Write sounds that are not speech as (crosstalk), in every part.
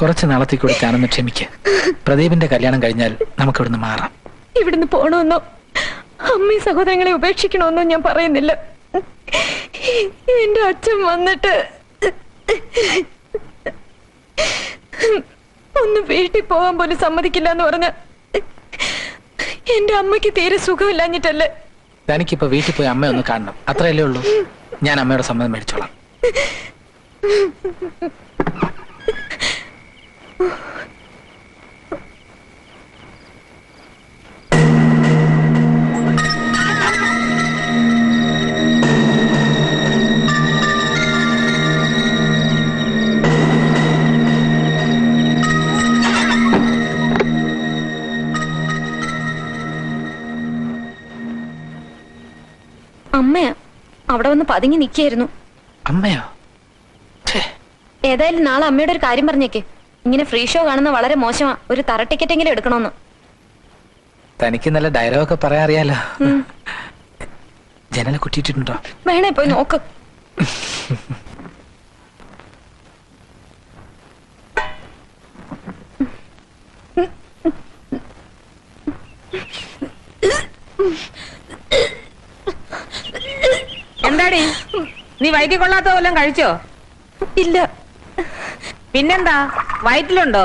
കുറച്ച് നാളത്തേക്ക് കൂടി കാണുന്ന ക്ഷമിക്ക. പ്രദീപിന്റെ കല്യാണം കഴിഞ്ഞാൽ നമുക്ക് ഇവിടുന്ന് മാറാം. ഇവിടുന്ന് പോണമെന്നോ അമ്മയും സഹോദരങ്ങളെ ഉപേക്ഷിക്കണമെന്നോ ഞാൻ പറയുന്നില്ല. എന്റെ അച്ഛൻ വന്നിട്ട് ഒന്ന് വീട്ടിൽ പോവാൻ പോലും സമ്മതിക്കില്ല എന്ന് പറഞ്ഞ എന്റെ അമ്മയ്ക്ക് തീരെ സുഖമില്ലാഞ്ഞിട്ടല്ലേ? തനിക്കിപ്പോ വീട്ടിൽ പോയി അമ്മ ഒന്ന് കാണണം. അത്രയല്ലേ ഉള്ളൂ. ഞാൻ അമ്മയുടെ സമ്മതം മേടിച്ചോളാം. അമ്മയാ അവിടെ വന്ന് പതുങ്ങി നിൽക്കായിരുന്നു അമ്മയോ? ഏതായാലും നാളെ അമ്മയുടെ ഒരു കാര്യം പറഞ്ഞേക്ക്. ഇങ്ങനെ ഫ്രീ ഷോ കാണുന്ന വളരെ മോശമാ. ഒരു തറ ടിക്കറ്റ് എങ്കിലും എടുക്കണമെന്ന് തനിക്ക് നല്ല ഡയലോഗൊക്കെ പറയാൻ അറിയാലോ. ജനല കുറ്റിയിട്ടുണ്ടോ വേണേ പോയി നോക്ക്. എന്താടി? നീ വൈദ്യ കൊള്ളാത്ത വല്ലതും കഴിച്ചോ? ഇല്ല. പിന്നെന്താ? വയറ്റിലുണ്ടോ?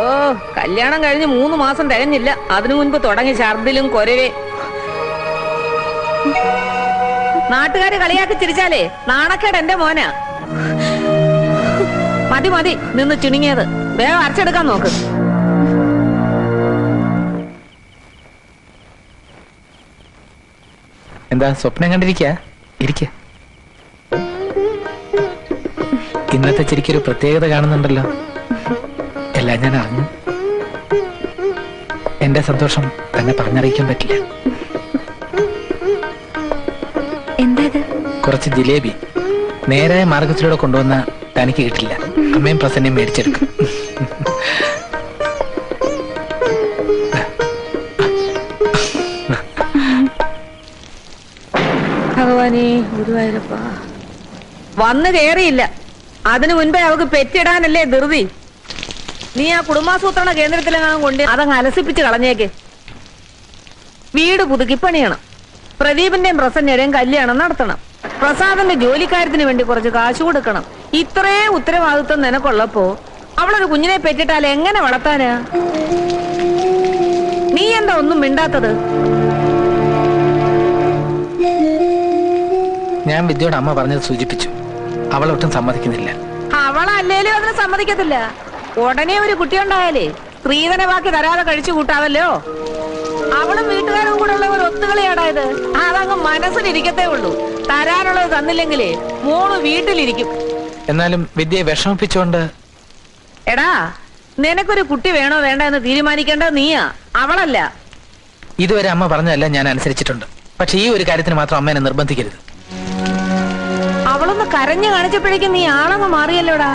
ഓ കല്യാണം കഴിഞ്ഞ് മൂന്ന് മാസം തികഞ്ഞില്ല. അതിനു മുൻപ് തുടങ്ങി ഛർദിലും കൊരവേ. നാട്ടുകാരെ കളിയാക്കി ചിരിച്ചാലേ നാണക്കേട് എന്റെ മോനാ. മതി മതി നിന്ന് ചുണുങ്ങിയത് വേഗം അരച്ചെടുക്കാൻ നോക്ക്. എന്താ സ്വപ്നം കണ്ടിരിക്ക? ഇരിക്ക. ഇന്നത്തെ ചിരിക്കൊരു പ്രത്യേകത കാണുന്നുണ്ടല്ലോ. എല്ലാം ഞാൻ അറിഞ്ഞു. എന്റെ സന്തോഷം തന്നെ പറഞ്ഞറിയിക്കാൻ പറ്റില്ല. എന്താ കുറച്ച് ജിലേബി നേരായ മാർഗത്തിലൂടെ കൊണ്ടുവന്ന തനിക്ക് കിട്ടില്ല. അമ്മയും പ്രസന്നയും മേടിച്ചെടുക്കും. ഗുരുവായൂരപ്പ വന്നു കേറിയില്ല. അതിനു മുൻപേ അവക്ക് പെറ്റിടാനല്ലേ ധൃതി. നീ ആ കുടുംബാസൂത്രണ കേന്ദ്രത്തിലെങ്ങാനും കൊണ്ട് അതങ്ങ് അലസിപ്പിച്ച് കളഞ്ഞേക്ക്. വീട് പുതുക്കി പണിയണം. പ്രദീപിന്റെയും പ്രസന്നയുടെയും കല്യാണം നടത്തണം. പ്രസാദന്റെ ജോലിക്കാര്യത്തിന് വേണ്ടി കുറച്ച് കാശ് കൊടുക്കണം. ഇത്രേ ഉത്തരവാദിത്വം നിനക്കുള്ളപ്പോ അവളൊരു കുഞ്ഞിനെ പെറ്റിട്ടാൽ എങ്ങനെ വളർത്താനാ? നീ എന്താ ഒന്നും മിണ്ടാത്തത്? ഞാൻ വിദ്യയുടെ അമ്മ പറഞ്ഞത് സൂചിപ്പിച്ചു. അവൾ ഒട്ടും സമ്മതിക്കുന്നില്ല. അവളല്ലേലും അതിന് സമ്മതിക്കത്തില്ല. ഉടനെ ഒരു കുട്ടി ഉണ്ടായാലേ സ്ത്രീധന ബാക്കി തരാതെ കഴിച്ചു കൂട്ടാവല്ലോ. അവളും വീട്ടുകാരും കൂടെ ഉള്ള ഒരു ഒത്തുകളിയാടായത് അതങ്ങ് മനസ്സിലിരിക്കത്തേ ഉള്ളൂ. തരാനുള്ളത് തന്നില്ലെങ്കിലേ മോൾ വീട്ടിലിരിക്കും. എന്നാലും വിദ്യയെ വിഷമിപ്പിച്ചോണ്ട് എടാ നിനക്കൊരു കുട്ടി വേണോ വേണ്ട എന്ന് തീരുമാനിക്കേണ്ട നീയാ. അവളല്ല. ഇതുവരെ അമ്മ പറഞ്ഞതല്ല ഞാൻ അനുസരിച്ചിട്ടുണ്ട്. പക്ഷെ ഈ ഒരു കാര്യത്തിന് മാത്രം അമ്മേനെ നിർബന്ധിക്കരുത്. അവളൊന്ന് കരഞ്ഞു കാണിച്ചപ്പോഴേക്കും നീ ആളങ്ങ് മാറിയല്ലോടാ?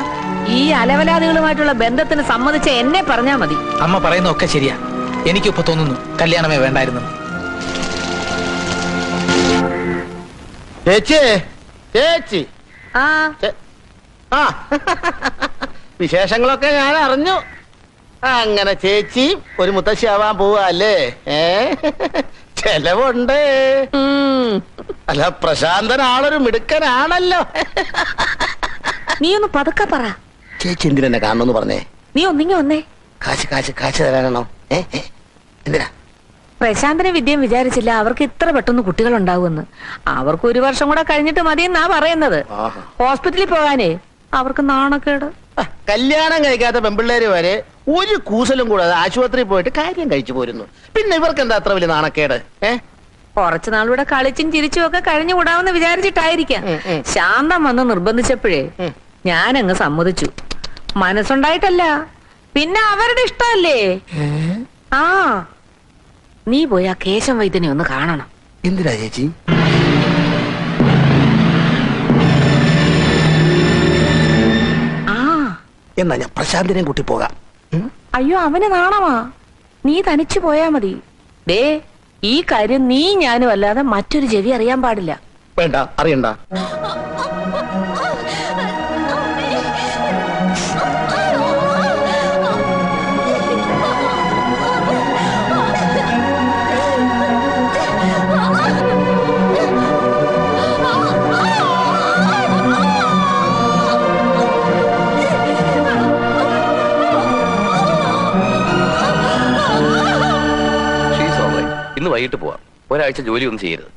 ഈ അലവലാദികളുമായിട്ടുള്ള ബന്ധത്തിന് സമ്മതിച്ച എന്നെ പറഞ്ഞാ മതി. അമ്മ പറയുന്നതൊക്കെ ശരിയാ. എനിക്കിപ്പോ തോന്നുന്നു കല്യാണമേ വേണ്ടായിരുന്നു. ചേച്ചി ചേച്ചി. ആ. ആ. വിശേഷങ്ങളൊക്കെ ഞാൻ അറിഞ്ഞു. അങ്ങനെ ചേച്ചി ഒരു മുത്തശ്ശി ആവാൻ പോവാ അല്ലേ ഏ? ചെലവുണ്ട്. അല്ല പ്രശാന്തൻ ആളൊരു മിടുക്കനാണല്ലോ. നീ ഒന്ന് പതുക്കെ പറ. ചേച്ചി എന്തിനെന്നെ കാണണമെന്ന് പറഞ്ഞേ? നീ ഒന്നിങ്ങി വന്നേ. കാശ് കാശ് കാശ് തരാനാണോ? ഏ? എന്തിനാ? പ്രശാന്തനെ വിദ്യം വിചാരിച്ചില്ല അവർക്ക് ഇത്ര പെട്ടെന്ന് കുട്ടികൾ ഉണ്ടാവുമെന്ന് അവർക്ക് ഒരു വർഷം കൂടെ കഴിഞ്ഞിട്ട് മതിയെന്നാ പറയുന്നത്. ഹോസ്പിറ്റലിൽ പോകാനേ. അവർക്ക് നാണക്കേട്. കല്യാണം കഴിക്കാത്ത പെമ്പിള്ളേര് വരെ ഒരു കൂസലും കൂടാതെ ആശുപത്രിയിൽ പോയിട്ട് കാര്യം കഴിച്ചു പോരുന്നു. പിന്നെ ഇവർക്ക് എന്താ അത്ര വലിയ നാണക്കേട്? ഏ? കുറച്ചു നാളിവിടെ കളിച്ചും ചിരിച്ചും ഒക്കെ കഴിഞ്ഞു കൂടാമെന്ന് വിചാരിച്ചിട്ടായിരിക്കാം. ഉം, ഉം. ശാന്തം വന്ന് നിർബന്ധിച്ചപ്പോഴേ ഉം. ഞാനങ്ങ് സമ്മതിച്ചു. മനസ്സുണ്ടായിട്ടല്ല. പിന്നെ അവരുടെ ഇഷ്ടമല്ലേ? ആ. നീ പോയി ആ കേശം വൈദ്യനെ ഒന്ന് കാണണം. എന്തിനാ ചേച്ചി? എന്നാ ഞാൻ പ്രശാന്തിനെയും കൂട്ടി പോകാം. അയ്യോ അവന് നാണമാ. നീ തനിച്ചു പോയാ മതി. ദേ ഈ കാര്യം നീ ഞാനും അല്ലാതെ മറ്റൊരു ചെവി അറിയാൻ പാടില്ല. വേണ്ട അറിയണ്ട. വൈകിട്ട് പോവാം. ഒരാഴ്ച ജോലി ഒന്നും ചെയ്യരുത്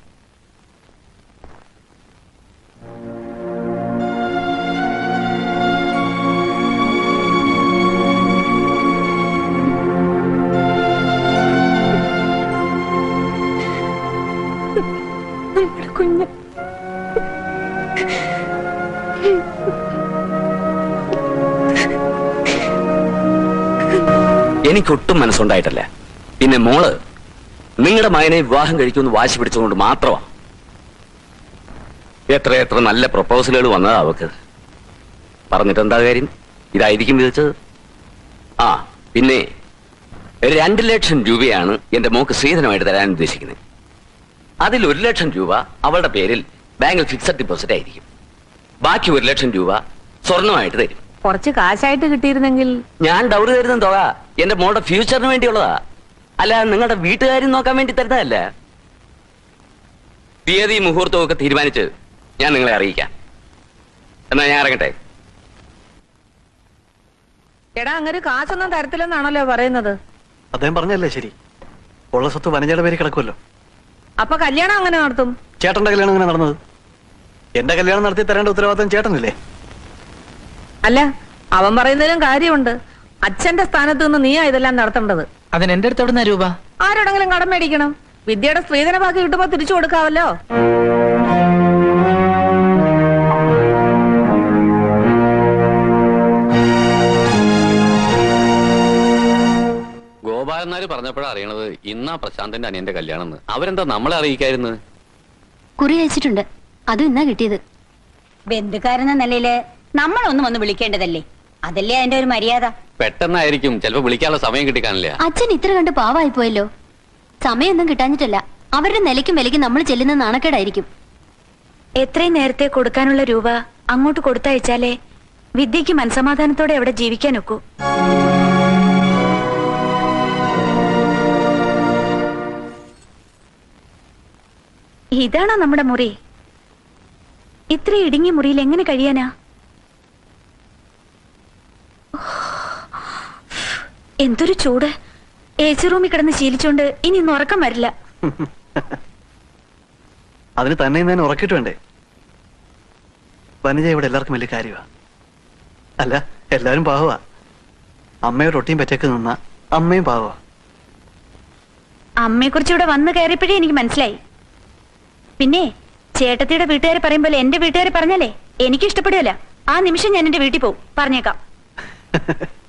കുഞ്ഞ്. എനിക്കൊട്ടും മനസ്സുണ്ടായിട്ടല്ല. പിന്നെ മോൾ നിങ്ങളുടെ മകനെ വിവാഹം കഴിക്കുമെന്ന് വാശി പിടിച്ചുകൊണ്ട് മാത്രമാണ്. എത്ര എത്ര നല്ല പ്രപ്പോസലുകൾ വന്നതാ അവക്ക്. പറഞ്ഞിട്ട് എന്താ കാര്യം? ഇതായിരിക്കും വിധിച്ചത്. ആ പിന്നെ രണ്ട് ലക്ഷം രൂപയാണ് എന്റെ മോക്ക് സ്ത്രീധനമായിട്ട് തരാൻ ഉദ്ദേശിക്കുന്നത്. അതിൽ ഒരു ലക്ഷം രൂപ അവളുടെ പേരിൽ ബാങ്കിൽ ഫിക്സഡ് ഡിപ്പോസിറ്റ് ആയിരിക്കും. ബാക്കി ഒരു ലക്ഷം രൂപ സ്വർണമായിട്ട് തരും. കുറച്ച് കാശായിട്ട് കിട്ടിയിരുന്നെങ്കിൽ ഞാൻ ഡൗറി തരുന്ന തുക എന്റെ മോളുടെ ഫ്യൂച്ചറിന് വേണ്ടിയുള്ളതാ. അല്ല നിങ്ങളുടെ വീട്ടുകാരും നോക്കാൻ വേണ്ടി തരുന്നതല്ല? തീയതി മുഹൂർത്തവും ഒക്കെ തീരുമാനിച്ച് ഞാൻ നിങ്ങളെ അറിയിക്കാം. എന്നാ ഞാൻ ഇറങ്ങട്ടെ? എടാ അങ്ങനെ കാശൊന്നും തരത്തില്ലെന്നാണല്ലോ പറയുന്നത്. അദ്ദേഹം പറഞ്ഞല്ലേ ശരി? ഉള്ള സ്വത്ത് വനജയുടെ പേര് കിടക്കുമല്ലോ. അപ്പൊ കല്യാണം അങ്ങനെ നടത്തും? ചേട്ടന്റെ കല്യാണം അങ്ങനെ നടന്നത്? എന്റെ കല്യാണം നടത്തി തരേണ്ട ഉത്തരവാദിത്തം ചേട്ടനില്ലേ? അല്ല അവൻ പറയുന്നതിലും കാര്യമുണ്ട്. അച്ഛന്റെ സ്ഥാനത്ത് നിന്ന് നീയാ ഇതെല്ലാം നടത്തേണ്ടത്. അതിന് എന്റെ അടുത്ത് എവിടുന്ന രൂപ? ആരോടെങ്കിലും കടം മേടിക്കണം. വിദ്യയുടെ സ്ത്രീധന ബാക്കി കിട്ടുമ്പോ തിരിച്ചു കൊടുക്കാവല്ലോ. ഗോപാലന്മാര് പറഞ്ഞപ്പോഴാണ് അറിയണത് ഇന്നാ പ്രശാന്തന്റെ അനിയന്റെ കല്യാണം എന്ന് അവരെന്താ നമ്മളെ അറിയിക്കായിരുന്നു? കുറി അയച്ചിട്ടുണ്ട് അതും ഇന്നാ കിട്ടിയത്. ബന്ധുക്കാരെന്ന നിലയിൽ നമ്മളൊന്നും ഒന്ന് വിളിക്കേണ്ടതല്ലേ? അതല്ലേ അതിന്റെ ഒരു മര്യാദ? പെട്ടെന്നായിരിക്കും. ചിലപ്പോ വിളിക്കാനുള്ള സമയം കിട്ടിക്കാണില്ല അച്ഛൻ ഇത്ര കണ്ട് പാവായി പോയല്ലോ സമയമൊന്നും കിട്ടാഞ്ഞിട്ടല്ല. അവരുടെ നിലയ്ക്കും വിലയ്ക്കും നമ്മൾ ചെല്ലുന്ന നാണക്കേടായിരിക്കും. എത്രയും നേരത്തെ കൊടുക്കാനുള്ള രൂപ അങ്ങോട്ട് കൊടുത്തയച്ചാലേ വിദ്യക്ക് മനസമാധാനത്തോടെ അവിടെ ജീവിക്കാൻ ഒക്കൂ ഇതാണോ നമ്മുടെ മുറി? ഇത്ര ഇടുങ്ങിയ മുറിയിൽ എങ്ങനെ കഴിയാനാ? എന്തൊരു ചൂട്. എ സി റൂമിൽ കിടന്ന് ശീലിച്ചോണ്ട് ഇനി ഇന്ന് ഉറക്കം വരില്ല. (laughs) അതിന് തന്നെ ഞാൻ ഉറക്കിട്ട് വേണ്ടേ? വനജ ഇവിടെ എല്ലാവർക്കും വലിയ കാര്യമാ അല്ല എല്ലാവരും പാവമാ അമ്മയുടെ ഒട്ടിയും പറ്റേക്ക് നിന്ന അമ്മയും പാവമാ അമ്മയെ കുറിച്ച് ഇവിടെ വന്ന് കയറിയപ്പോഴേ എനിക്ക് മനസ്സിലായി. പിന്നെ ചേട്ടത്തിയുടെ വീട്ടുകാർ പറയുമ്പോൾ എന്റെ വീട്ടുകാർ പറഞ്ഞല്ലേ എനിക്ക് ഇഷ്ടപ്പെടുകയല്ല ആ നിമിഷം ഞാൻ എന്റെ വീട്ടിൽ പോകും പറഞ്ഞേക്കാം. (laughs)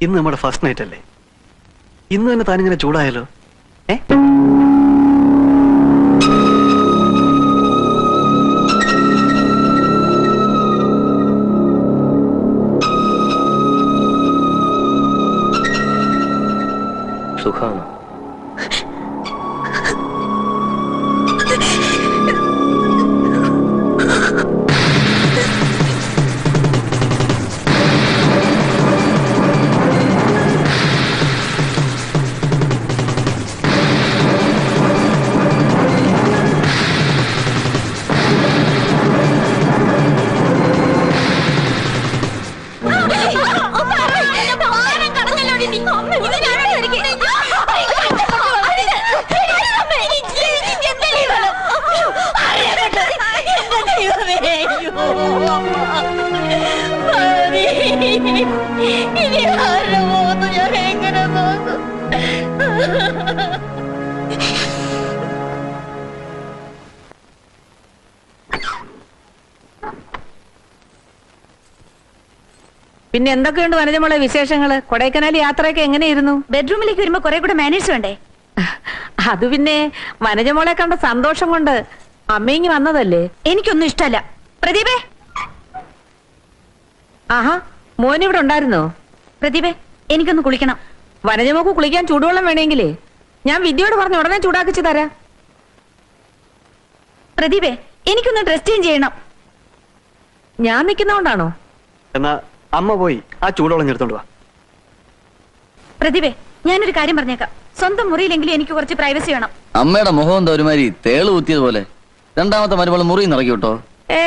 ഇന്ന് നമ്മുടെ ഫസ്റ്റ് നൈറ്റ് അല്ലേ? ഇന്ന് തന്നെ താനിങ്ങനെ ചൂടായാലോ? ഏ? സുഖാണ് പിന്നെ എന്തൊക്കെയുണ്ട് വനജമോളെ വിശേഷങ്ങൾ? കൊടൈക്കനാൽ യാത്രയൊക്കെ എങ്ങനെയിരുന്നു? ബെഡ്റൂമിലേക്ക് വരുമ്പോ കുറെ കൂടെ മാനേജ് വേണ്ടേ? അത് പിന്നെ വനജമോളെ കണ്ട സന്തോഷം കൊണ്ട് അമ്മയിങ് വന്നതല്ലേ? എനിക്കൊന്നും ഇഷ്ടല്ല. പ്രദീപേ? ആഹാ മോൻ ഇവിടെ ഉണ്ടായിരുന്നോ? പ്രദീപേ എനിക്കൊന്ന് കുളിക്കണം. വനജമോക്ക് കുളിക്കാൻ ചൂടുവെള്ളം വേണമെങ്കിലേ? ഞാൻ വിദ്യയോട് പറഞ്ഞു ഉടനെ ചൂടാക്കിച്ചു തരാ. പ്രദീപേ എനിക്കൊന്ന് ഡ്രസ് ചേഞ്ച് ചെയ്യണം. ഞാൻ നിൽക്കുന്നോണ്ടാണോ എന്നാ അമ്മ പോയി ആ ചൂടോളം എടുത്തോണ്ട് വാ. പ്രതിഭേ ഞാനൊരു കാര്യം പറഞ്ഞേക്കാം. സ്വന്തം മുറിയിലെങ്കിലും എനിക്ക് കുറച്ച് പ്രൈവസി വേണം. അമ്മയുടെ മുഖം എന്താ ഒരുമാതിരി തേൾ കുത്തിയതുപോലെ? രണ്ടാമത്തെ മരുമകൾ മുറി നിറക്കി വിട്ടോ? ഏ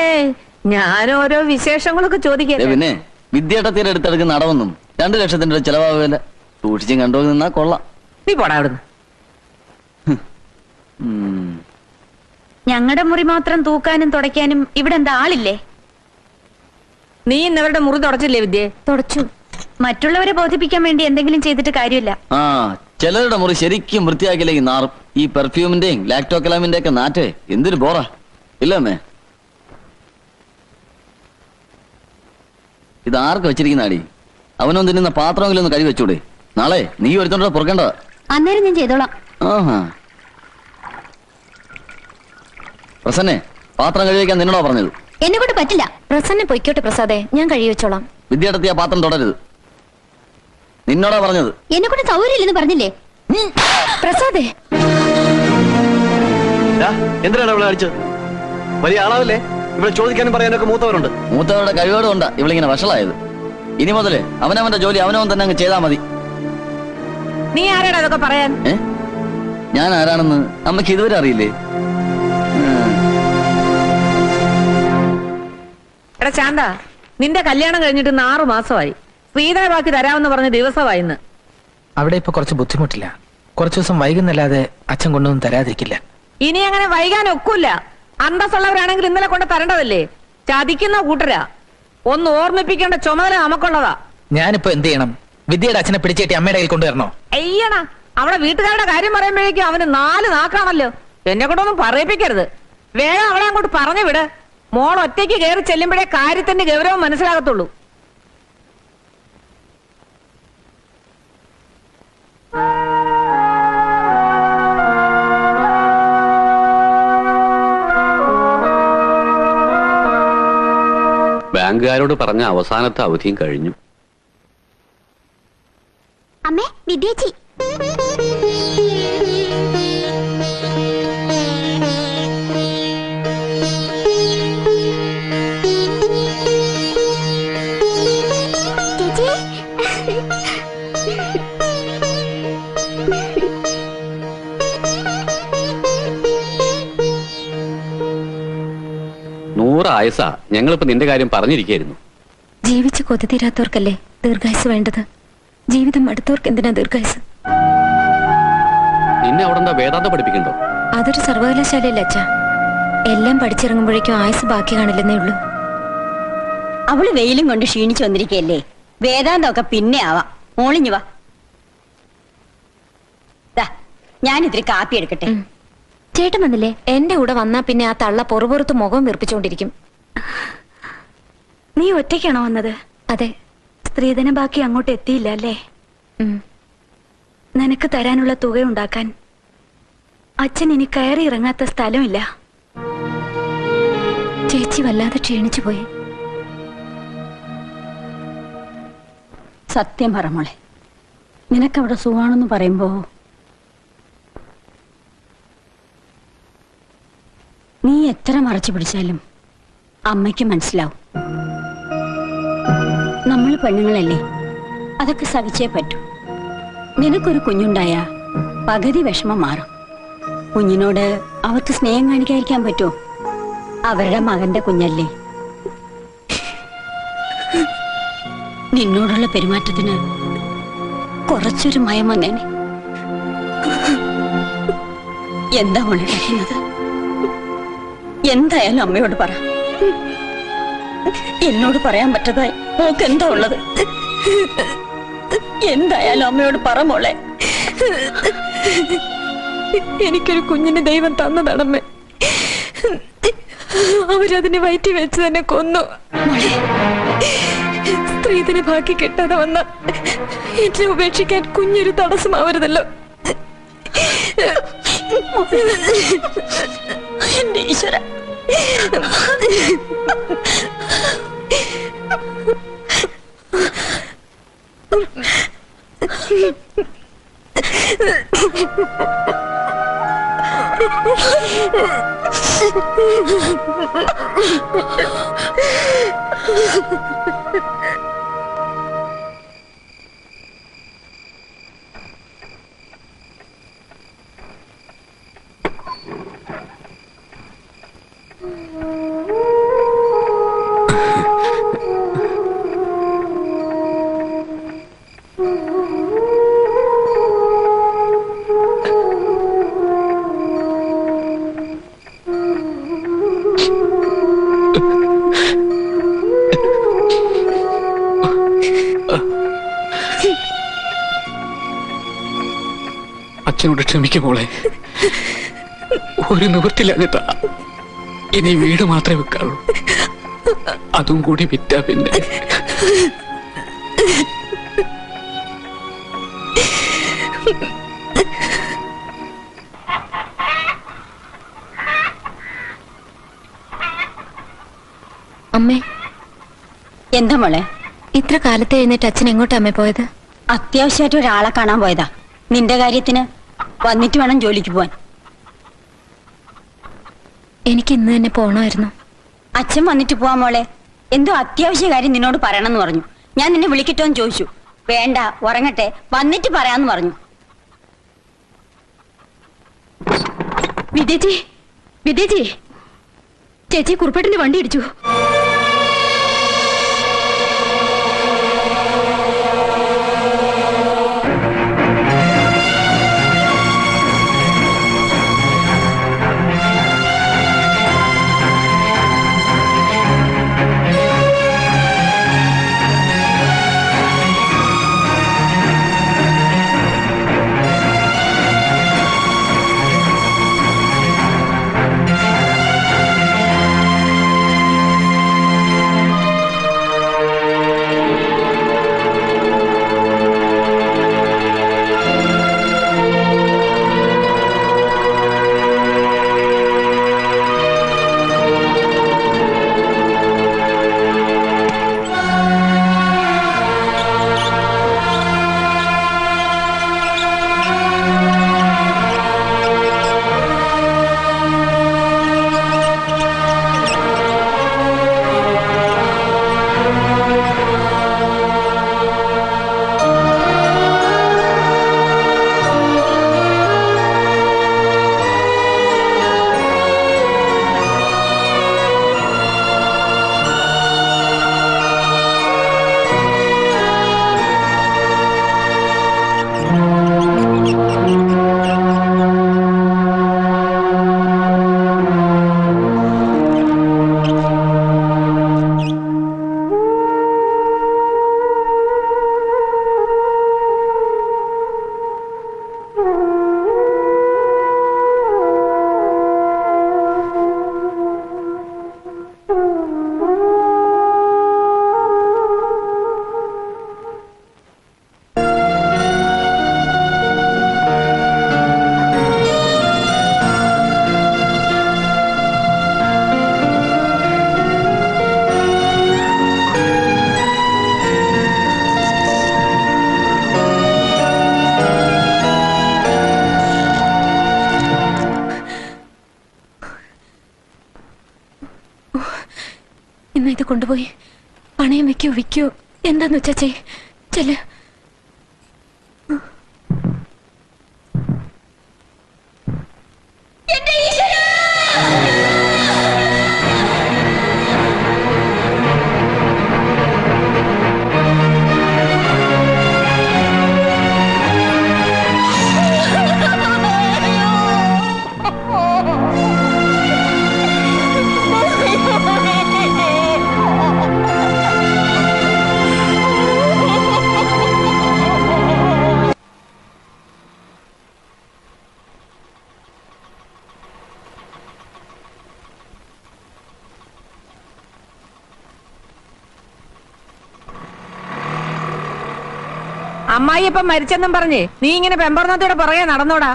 ഞാൻ ഓരോ വിശേഷങ്ങളൊക്കെ ചോദിക്കാം പിന്നെ വിദ്യാട്ടത്തിന്റെ എടുത്തെടുക്കുന്ന അടവൊന്നും രണ്ടു ലക്ഷത്തിന്റെ ഒരു ചെലവാകില്ല സൂക്ഷിച്ചും കണ്ടോ നിന്നാ കൊള്ളാം. നീ പോടാ അവിടുന്ന്. ഞങ്ങളുടെ മുറി മാത്രം തൂക്കാനും തുടയ്ക്കാനും ഇവിടെ എന്താ ആളില്ലേ? നീ ഇന്നവരുടെ മുറി തുടച്ചില്ലേ വിദ്യേ? തുടച്ചു. മറ്റുള്ളവരെ ബോധിപ്പിക്കാൻ വേണ്ടി എന്തെങ്കിലും ചെയ്തിട്ട് കാര്യമില്ല. ആ ചിലരുടെ മുറി ശരിക്കും വൃത്തിയാക്കിയില്ലെങ്കിൽ നാറും ഈ പെർഫ്യൂമിന്റെയും ലാക്ടോക്കലാമിന്റെ ഒക്കെ നാറ്റേ എന്തൊരു ബോറാ. ഇല്ല അമ്മേ. ഇത് ആർക്ക് വെച്ചിരിക്കുന്ന അടി? അവനൊന്നും തിന്നുന്ന പാത്രമെങ്കിലും ഒന്ന് കഴുകി വെച്ചൂടെ. നാളെ നീ ഒരുത്തോണ്ടോ പുറക്കേണ്ടതാ. അന്നേരം ഞാൻ ചെയ്തോളാം. ആഹാ. പ്രസന്നെ പാത്രം കഴിവയ്ക്കാൻ നിന്നോടാ പറഞ്ഞത്. എന്നെ കൊണ്ട് പറ്റില്ല. പ്രസന്നെ പൊയ്ക്കോട്ടെ പ്രസാദേ ഞാൻ കഴി വെച്ചോളാം. വിദ്യാർത്ഥി ആ പാത്രം തുടരുത്. നിന്നോടാ പറഞ്ഞത്. എന്നെ കൊണ്ട് സൗകര്യമില്ലെന്ന് പറഞ്ഞില്ലേ? പ്രസാദേ. ദാ, എന്തിനാണ് അവളെ അടിച്ചത്? വലിയ ആളാവില്ലേ? ഇവിടെ ചോദിക്കാനും പറയാനൊക്കെ മൂത്തവരുണ്ട്. മൂത്തവരുടെ കഴിവുകളുണ്ട് ഇവളിങ്ങനെ വഷളായത്. ഇനി മുതൽ അവനവന്റെ ജോലി അവനവൻ തന്നെ അങ്ങ് ചെയ്താൽ മതി. നീ ആരാടാ അതൊക്കെ പറയാൻ? ഞാൻ ആരാണെന്ന് അമ്മയ്ക്ക് ഇതുവരെ അറിയില്ലേ? എടാ ചാന്ത നിന്റെ കല്യാണം കഴിഞ്ഞിട്ട് ഇന്ന് ആറു മാസമായി. ശ്രീധര ബാക്കി തരാമെന്ന് പറഞ്ഞ ദിവസമായി ഇന്ന്. അവിടെ ഇപ്പൊ കുറച്ച് ബുദ്ധിമുട്ടില്ല. കുറച്ചു ദിവസം വൈകുന്നല്ലാതെ അച്ഛൻ കൊണ്ടൊന്നും തരാതിരിക്കില്ല. ഇനി അങ്ങനെ വൈകാൻ ഒക്കില്ല. അന്തസ്സുള്ളവരാണെങ്കിൽ ഇന്നലെ കൊണ്ട് തരേണ്ടതല്ലേ? ചതിക്കുന്ന കൂട്ടരാ. ഒന്ന് ഓർമ്മിപ്പിക്കേണ്ട ചുമതല നമുക്കുള്ളതാ. ഞാനിപ്പോ എന്ത് ചെയ്യണം? വിദ്യയുടെ അച്ഛനെ പിടിച്ചേറ്റി അമ്മയുടെ കയ്യിൽ കൊണ്ടുവരണോ അയ്യണ അവിടെ വീട്ടുകാരുടെ കാര്യം പറയുമ്പോഴേക്കും അവന് നാല് നാക്കാണല്ലോ. എന്നെ കൊണ്ടൊന്നും പറയിപ്പിക്കരുത്. വേഗം അവളെ അങ്ങോട്ട് പറഞ്ഞു വിട്. മോൾ ഒറ്റയ്ക്ക് കയറി ചെല്ലുമ്പോഴേ കാര്യത്തിന്റെ ഗൗരവം മനസ്സിലാകത്തുള്ളൂ. ബാങ്കുകാരോട് പറഞ്ഞ അവസാനത്തെ അവധിയും കഴിഞ്ഞു. അമ്മേ വിദ്യേച്ചി. നൂറ് ആയസ ഞങ്ങളിപ്പോ നിന്റെ കാര്യം പറഞ്ഞിരിക്കുന്നു ജീവിച്ച് കൊതി തീരാത്തവർക്കല്ലേ ദീർഘായുസ് വേണ്ടത്? ജീവിതം അടുത്തവർക്ക് എന്തിനാ ദീർഘായുസ്? നിന്നെ അവിടെ എന്താ വേദാന്തം പഠിപ്പിക്കണ്ടോ? അതൊരു സർവകലാശാലയല്ല അച്ഛ. എല്ലാം പഠിച്ചിറങ്ങുമ്പോഴേക്കും ആയുസ് ബാക്കി കാണില്ലെന്നേ ഉള്ളൂ. അവൾ വെയിലും കൊണ്ട് ക്ഷീണിച്ചു വന്നിരിക്കല്ലേ വേദാന്തമൊക്കെ പിന്നെ ആവാം. മോളിഞ്ഞു വാ. ദാ, ഞാനിത്തിരി കാപ്പി എടുക്കട്ടെ. ചേട്ടൻ വന്നില്ലേ? എന്റെ കൂടെ വന്നാ പിന്നെ ആ തള്ള പൊറുപുറത്ത് മുഖം വീർപ്പിച്ചുകൊണ്ടിരിക്കും നീ ഒറ്റയ്ക്കാണോ വന്നത്? അതെ. സ്ത്രീധനം ബാക്കി അങ്ങോട്ട് എത്തിയില്ല അല്ലേ? നിനക്ക് തരാനുള്ള തുക ഉണ്ടാക്കാൻ അച്ഛൻ ഇനി കയറി ഇറങ്ങാത്ത സ്ഥലമില്ല. ചേച്ചി വല്ലാതെ ക്ഷീണിച്ചു പോയി. സത്യം പറ മോളെ. നിനക്കവിടെ സുഖമാണെന്ന് പറയുമ്പോ നീ എത്ര മറച്ചു പിടിച്ചാലും അമ്മയ്ക്ക് മനസ്സിലാവും. നമ്മൾ പെണ്ണുങ്ങളല്ലേ അതൊക്കെ സഹിച്ചേ പറ്റൂ. നിനക്കൊരു കുഞ്ഞുണ്ടായ പകുതി വിഷമം മാറും. കുഞ്ഞിനോട് അവർക്ക് സ്നേഹം കാണിക്കാതിരിക്കാൻ പറ്റുമോ? അവരുടെ മകന്റെ കുഞ്ഞല്ലേ. നിന്നോടുള്ള പെരുമാറ്റത്തിന് കുറച്ചൊരു മയം വന്നേനെ. എന്താ മോളിടക്കുന്നത് എന്തായാലും അമ്മയോട് പറ. എന്നോട് പറയാൻ പറ്റതായി മോക്ക് എന്താ ഉള്ളത്. എന്തായാലും അമ്മയോട് പറ മോളെ. എനിക്കൊരു കുഞ്ഞിന് ദൈവം തന്നതടമ്മേ അവരതിനെ വയറ്റി വെച്ച് തന്നെ കൊന്നു. സ്ത്രീധന ബാക്കി കിട്ടാതെ വന്ന എന്നെ ഉപേക്ഷിക്കാൻ കുഞ്ഞൊരു തടസ്സമാവരുതല്ലോ. എന്റെ ഈശ്വര. അച്ഛനോട് ക്ഷമിക്കും ഒരു ഒരു നിവൃത്തില്ലാഞ്ഞിട്ടാ ഇനി വീട് മാത്രമേ വെക്കാളൂ അതും കൂടി വിറ്റാ പിന്നെ. അമ്മേ. എന്താ മോളെ? ഇത്ര കാലത്ത് എഴുന്നേറ്റ് അച്ഛൻ എങ്ങോട്ടാ അമ്മേ പോയത്? അത്യാവശ്യമായിട്ട് ഒരാളെ കാണാൻ പോയതാ. നിന്റെ കാര്യത്തിന് വന്നിട്ട് വേണം ജോലിക്ക് പോവാൻ. എനിക്ക് ഇന്ന് തന്നെ പോണമായിരുന്നു. അച്ഛൻ വന്നിട്ട് പോവാ മോളെ. എന്തോ അത്യാവശ്യ കാര്യം നിന്നോട് പറയണമെന്ന് പറഞ്ഞു. ഞാൻ നിന്നെ വിളിക്കട്ടോന്ന് ചോദിച്ചു. വേണ്ട ഉറങ്ങട്ടെ. വന്നിട്ട് പറയാന്ന് പറഞ്ഞു. വിദ്യജി വിദ്യജി ചേച്ചി കുറുപ്പേട്ടിന്റെ വണ്ടി ഇടിച്ചു. കൊണ്ടുപോയി. പണയം വെക്കോ വിൽക്കോ. എന്താന്ന് വെച്ചാ ചെയ് ചെല്ല്. ഇപ്പൊ മരിച്ചെന്നും പറഞ്ഞേ നീ ഇങ്ങനെ പെമ്പർന്നത്തോടെ പുറകെ നടന്നോടാ?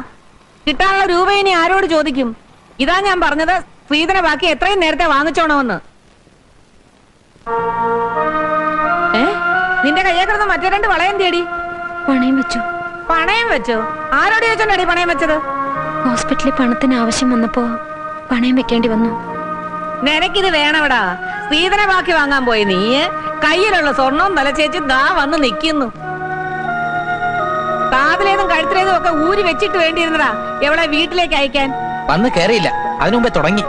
കിട്ടാനുള്ള രൂപ ഇനി ആരോട് ചോദിക്കും? ഇതാ ഞാൻ പറഞ്ഞത് സ്ത്രീധന ബാക്കി എത്രയും നേരത്തെ വാങ്ങിച്ചോണമെന്ന്. ഏ? നിന്റെ കയ്യെ കിടന്ന് മറ്റേ രണ്ട് വളയം തേടി. പണയം വെച്ചു. പണയം വെച്ചു? ആരോട് ചോദിച്ചോണ്ടി പണയം വെച്ചത്? ഹോസ്പിറ്റലിൽ പണത്തിന് ആവശ്യം വന്നപ്പോ പണയം വെക്കേണ്ടി വന്നു. നിനക്കിത് വേണവടാ. സ്ത്രീധന ബാക്കി വാങ്ങാൻ പോയി നീ കയ്യിലുള്ള സ്വർണവും തലച്ചേച്ച് ദാ വന്ന് നിൽക്കുന്നു കാതിലേതും കഴുത്തിലേതും ഒക്കെ ഊരി വെച്ചിട്ട് വേണ്ടിയിരുന്നതാ. എവിടെ വീട്ടിലേക്ക് അയക്കാൻ? വന്ന് കയറിയില്ല അതിനുമുമ്പേ തുടങ്ങി.